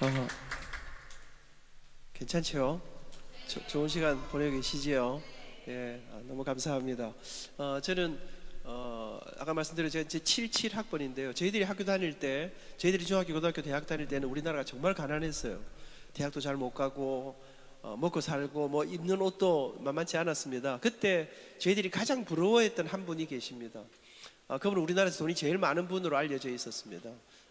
어, 괜찮죠? 조- 좋은 시간 보내고 계시지요? 예, 아, 너무 감사합니다. 어, 저는 어, 아까 말씀드린 제가 이제 77 학번인데요. 저희들이 학교 다닐 때, 저희들이 중학교, 고등학교, 대학 다닐 때는 우리나라가 정말 가난했어요. 대학도 잘 못 가고 어, 먹고 살고 뭐 입는 옷도 만만치 않았습니다. 그때 저희들이 가장 부러워했던 한 분이 계십니다. 어, 그분은 우리나라에서 돈이 제일 많은 분으로 알려져 있었습니다.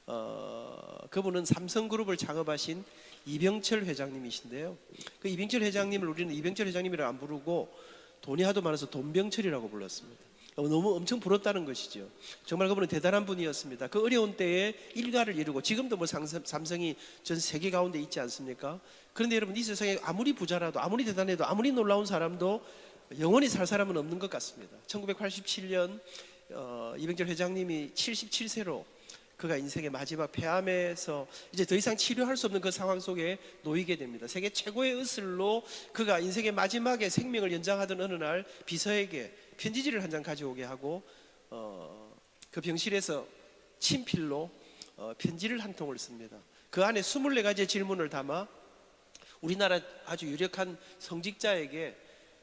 어, 그분은 삼성그룹을 창업하신 이병철 회장님이신데요. 그 이병철 회장님을 우리는 이병철 회장님이라고 안 부르고 돈이 하도 많아서 돈병철이라고 불렀습니다. 어, 너무 엄청 부럽다는 것이죠. 정말 그분은 대단한 분이었습니다. 그 어려운 때에 일가를 이루고 지금도 뭐 삼성, 삼성이 전 세계 가운데 있지 않습니까? 그런데 여러분 이 세상에 아무리 부자라도 아무리 대단해도 아무리 놀라운 사람도 영원히 살 사람은 없는 것 같습니다. 1987년 어, 이병철 회장님이 77세로 그가 인생의 마지막 폐암에서 이제 더 이상 치료할 수 없는 그 상황 속에 놓이게 됩니다. 세계 최고의 의술로 그가 인생의 마지막에 생명을 연장하던 어느 날 비서에게 편지지를 한 장 가져오게 하고 어, 그 병실에서 친필로 어, 편지를 한 통을 씁니다. 그 안에 24가지의 질문을 담아 우리나라 아주 유력한 성직자에게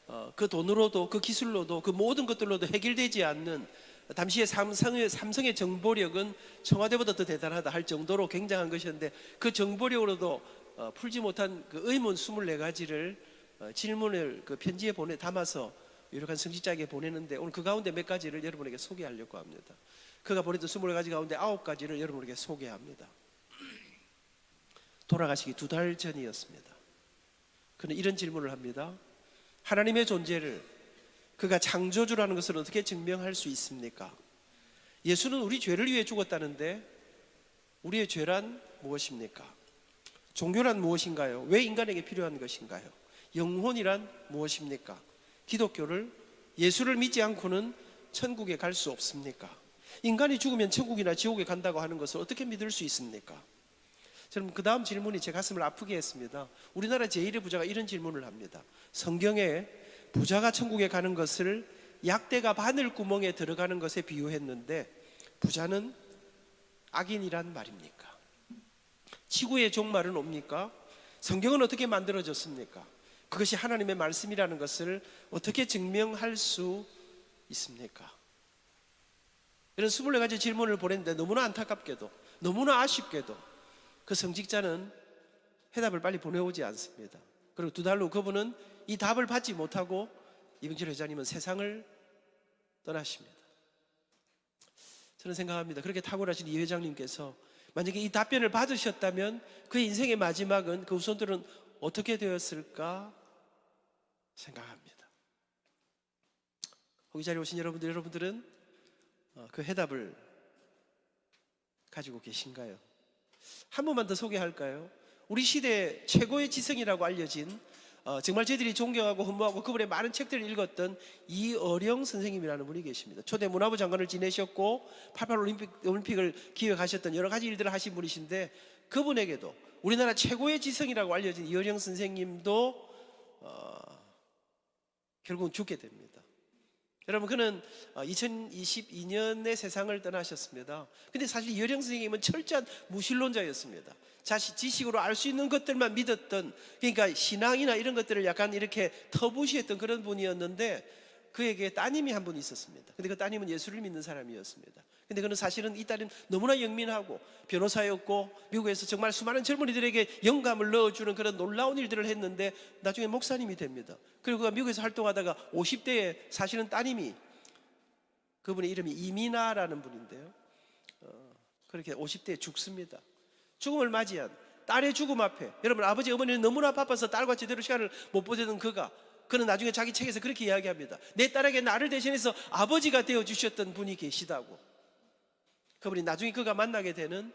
어, 그 돈으로도 그 기술로도 그 모든 것들로도 해결되지 않는 당시의 삼성의, 삼성의 정보력은 청와대보다 더 대단하다 할 정도로 굉장한 것이었는데 그 정보력으로도 어, 풀지 못한 그 의문 24가지를 어, 질문을 그 편지에 보내 담아서 유력한 성직자에게 보내는데 오늘 그 가운데 몇 가지를 여러분에게 소개하려고 합니다. 그가 보냈던 24가지 가운데 9가지를 여러분에게 소개합니다. 돌아가시기 두 달 전이었습니다. 그는 이런 질문을 합니다. 하나님의 존재를 그가 창조주라는 것을 어떻게 증명할 수 있습니까? 예수는 우리 죄를 위해 죽었다는데 우리의 죄란 무엇입니까? 종교란 무엇인가요? 왜 인간에게 필요한 것인가요? 영혼이란 무엇입니까? 기독교를 예수를 믿지 않고는 천국에 갈 수 없습니까? 인간이 죽으면 천국이나 지옥에 간다고 하는 것을 어떻게 믿을 수 있습니까? 저는 그 다음 질문이 제 가슴을 아프게 했습니다. 우리나라 제1의 부자가 이런 질문을 합니다. 성경에 부자가 천국에 가는 것을 약대가 바늘 구멍에 들어가는 것에 비유했는데 부자는 악인이란 말입니까? 지구의 종말은 옵니까? 성경은 어떻게 만들어졌습니까? 그것이 하나님의 말씀이라는 것을 어떻게 증명할 수 있습니까? 이런 24가지 질문을 보냈는데 너무나 안타깝게도 너무나 아쉽게도 그 성직자는 해답을 빨리 보내오지 않습니다. 그리고 두 달 후 그분은 이 답을 받지 못하고 이병철 회장님은 세상을 떠나십니다. 저는 생각합니다. 그렇게 탁월하신 이 회장님께서 만약에 이 답변을 받으셨다면 그의 인생의 마지막은 그 후손들은 어떻게 되었을까 생각합니다. 거기 자리에 오신 여러분들, 여러분들은 어, 그 해답을 가지고 계신가요? 한 번만 더 소개할까요? 우리 시대 최고의 지성이라고 알려진 어, 정말 저희들이 존경하고 흠모하고 그분의 많은 책들을 읽었던 이어령 선생님이라는 분이 계십니다. 초대 문화부 장관을 지내셨고 88 올림픽, 올림픽을 기획하셨던 여러 가지 일들을 하신 분이신데 그분에게도 우리나라 최고의 지성이라고 알려진 이어령 선생님도 어, 결국은 죽게 됩니다. 여러분 그는 2022년에 세상을 떠나셨습니다. 근데 사실 이어령 선생님은 철저한 무신론자였습니다. 자식 지식으로 알 수 있는 것들만 믿었던 그러니까 신앙이나 이런 것들을 약간 이렇게 터부시했던 그런 분이었는데 그에게 따님이 한 분 있었습니다. 근데 그 따님은 예수를 믿는 사람이었습니다. 근데 그는 사실은 이 딸은 너무나 영민하고 변호사였고 미국에서 정말 수많은 젊은이들에게 영감을 넣어주는 그런 놀라운 일들을 했는데 나중에 목사님이 됩니다. 그리고 그가 미국에서 활동하다가 50대에 사실은 따님이 그분의 이름이 이민아라는 분인데요. 어, 그렇게 50대에 죽습니다. 죽음을 맞이한 딸의 죽음 앞에 여러분 아버지 어머니는 너무나 바빠서 딸과 제대로 시간을 못 보내는 그가 그는 나중에 자기 책에서 그렇게 이야기합니다. 내 딸에게 나를 대신해서 아버지가 되어 주셨던 분이 계시다고. 그분이 나중에 그가 만나게 되는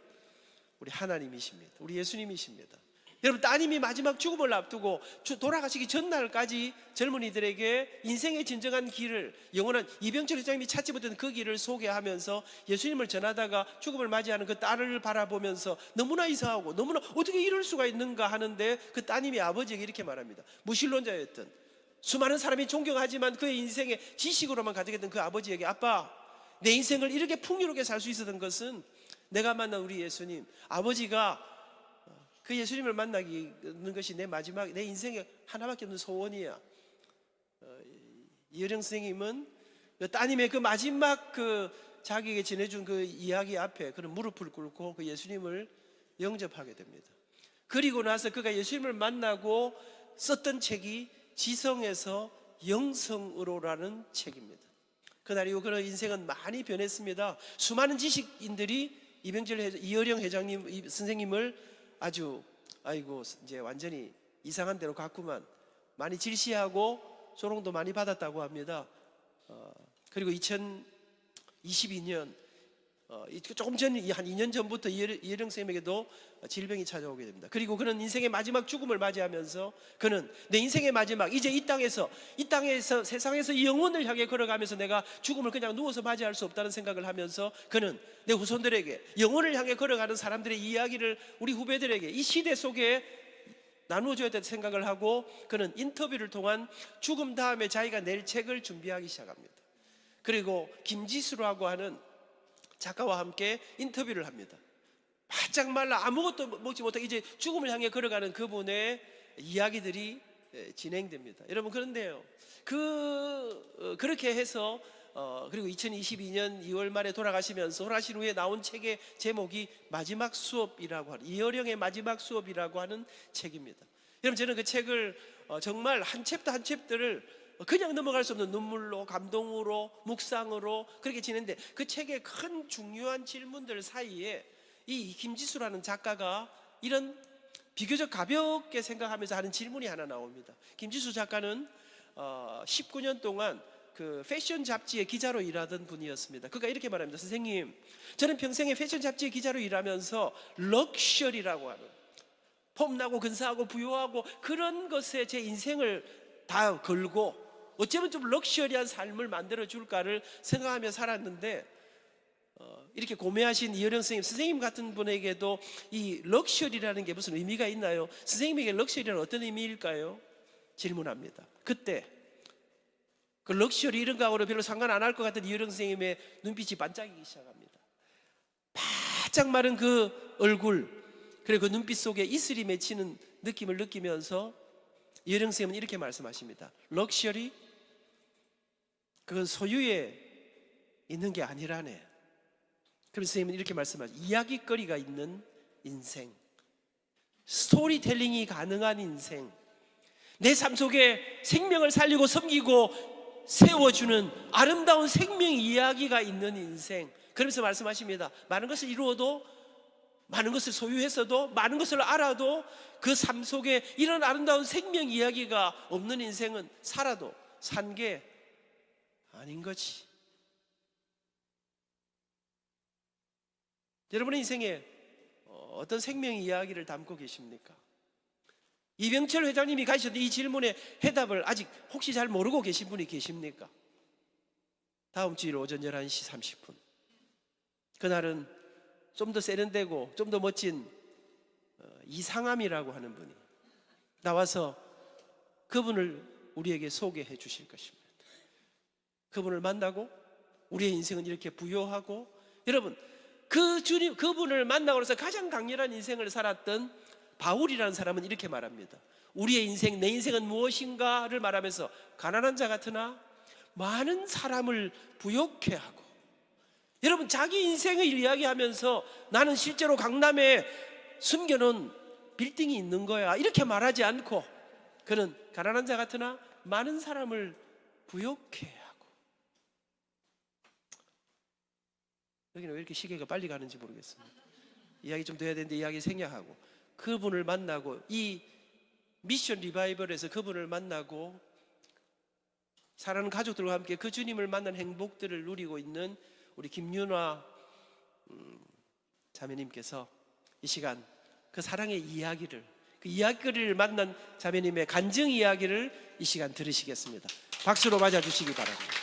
우리 하나님이십니다. 우리 예수님이십니다. 여러분 따님이 마지막 죽음을 앞두고 주- 돌아가시기 전날까지 젊은이들에게 인생의 진정한 길을 영원한 이병철 회장님이 찾지 못했던 그 길을 소개하면서 예수님을 전하다가 죽음을 맞이하는 그 딸을 바라보면서 너무나 이상하고 너무나 어떻게 이럴 수가 있는가 하는데 그 따님이 아버지에게 이렇게 말합니다. 무신론자였던 수많은 사람이 존경하지만 그의 인생의 지식으로만 가득했던 그 아버지에게 아빠 내 인생을 이렇게 풍요롭게 살 수 있었던 것은 내가 만난 우리 예수님 아버지가 그 예수님을 만나기는 것이 내 마지막 내 인생에 하나밖에 없는 소원이야. 어, 이어령 선생님은 그 따님의 그 마지막 그 자기에게 전해준 그 이야기 앞에 그런 무릎을 꿇고 그 예수님을 영접하게 됩니다. 그리고 나서 그가 예수님을 만나고 썼던 책이 지성에서 영성으로라는 책입니다. 그날 이후 그런 인생은 많이 변했습니다. 수많은 지식인들이 이병철 회장, 이어령 회장님 이 선생님을 아주 아이고 이제 완전히 이상한 데로 갔구만 많이 질시하고 조롱도 많이 받았다고 합니다. 어, 그리고 2022년 어, 이- 조금 전 한 2년 전부터 이혜령 선생님에게도 질병이 찾아오게 됩니다. 그리고 그는 인생의 마지막 죽음을 맞이하면서 그는 내 인생의 마지막 이제 이 땅에서 이 땅에서 세상에서 영혼을 향해 걸어가면서 내가 죽음을 그냥 누워서 맞이할 수 없다는 생각을 하면서 그는 내 후손들에게 영혼을 향해 걸어가는 사람들의 이야기를 우리 후배들에게 이 시대 속에 나누어줘야 될 생각을 하고 그는 인터뷰를 통한 죽음 다음에 자기가 낼 책을 준비하기 시작합니다. 그리고 김지수라고 하는 작가와 함께 인터뷰를 합니다. 바짝 말라 아무것도 먹지 못하고 이제 죽음을 향해 걸어가는 그분의 이야기들이 예, 진행됩니다. 여러분 그런데요, 그 어, 그렇게 해서 어, 그리고 2022년 2월 말에 돌아가시면서 돌아가신 후에 나온 책의 제목이 마지막 수업이라고 하는 이어령의 마지막 수업이라고 하는 책입니다. 여러분 저는 그 책을 어, 정말 한 챕터 한 챕터를 그냥 넘어갈 수 없는 눈물로 감동으로 묵상으로 그렇게 지냈는데 그 책의 큰 중요한 질문들 사이에 이 김지수라는 작가가 이런 비교적 가볍게 생각하면서 하는 질문이 하나 나옵니다. 김지수 작가는 어, 19년 동안 그 패션 잡지의 기자로 일하던 분이었습니다. 그가 이렇게 말합니다. 선생님, 저는 평생에 패션 잡지의 기자로 일하면서 럭셔리라고 하는 폼나고 근사하고 부유하고 그런 것에 제 인생을 다 걸고 어쩌면 좀 럭셔리한 삶을 만들어 줄까를 생각하며 살았는데 어, 이렇게 고매하신 이어령 선생님, 선생님 같은 분에게도 이 럭셔리라는 게 무슨 의미가 있나요? 선생님에게 럭셔리는 어떤 의미일까요? 질문합니다. 그때 그 럭셔리 이런 거하고는 별로 상관 안 할 것 같은 이어령 선생님의 눈빛이 반짝이기 시작합니다. 바짝 마른 그 얼굴 그리고 그 눈빛 속에 이슬이 맺히는 느낌을 느끼면서 이어령 선생님은 이렇게 말씀하십니다. 럭셔리 그건 소유에 있는 게 아니라네. 그럼 선생님은 이렇게 말씀하죠. 이야기거리가 있는 인생, 스토리텔링이 가능한 인생, 내 삶 속에 생명을 살리고 섬기고 세워주는 아름다운 생명 이야기가 있는 인생. 그러면서 말씀하십니다. 많은 것을 이루어도 많은 것을 소유했어도 많은 것을 알아도 그 삶 속에 이런 아름다운 생명 이야기가 없는 인생은 살아도 산게 아닌 거지. 여러분의 인생에 어, 어떤 생명 이야기를 담고 계십니까? 이병철 회장님이 가셨던 이 질문의 해답을 아직 혹시 잘 모르고 계신 분이 계십니까? 다음 주일 오전 11시 30분. 그날은 좀 더 세련되고 좀 더 멋진 어, 이상함이라고 하는 분이 나와서 그분을 우리에게 소개해 주실 것입니다. 그분을 만나고 우리의 인생은 이렇게 부여하고 여러분 그 주님 그분을 만나고 나서 가장 강렬한 인생을 살았던 바울이라는 사람은 이렇게 말합니다. 우리의 인생 내 인생은 무엇인가를 말하면서 가난한 자 같으나 많은 사람을 부욕해 하고 여러분 자기 인생을 이야기하면서 나는 실제로 강남에 숨겨놓은 빌딩이 있는 거야 이렇게 말하지 않고 그는 가난한 자 같으나 많은 사람을 부욕해 하고 여기는 왜 이렇게 시계가 빨리 가는지 모르겠습니다. 이야기 좀더 해야 되는데 이야기 생략하고 그분을 만나고 이 미션 리바이벌에서 그분을 만나고 사랑하는 가족들과 함께 그 주님을 만난 행복들을 누리고 있는 우리 김윤화 음, 자매님께서 이 시간 그 사랑의 이야기를 그 이야기를 만난 자매님의 간증 이야기를 이 시간 들으시겠습니다. 박수로 맞아주시기 바랍니다.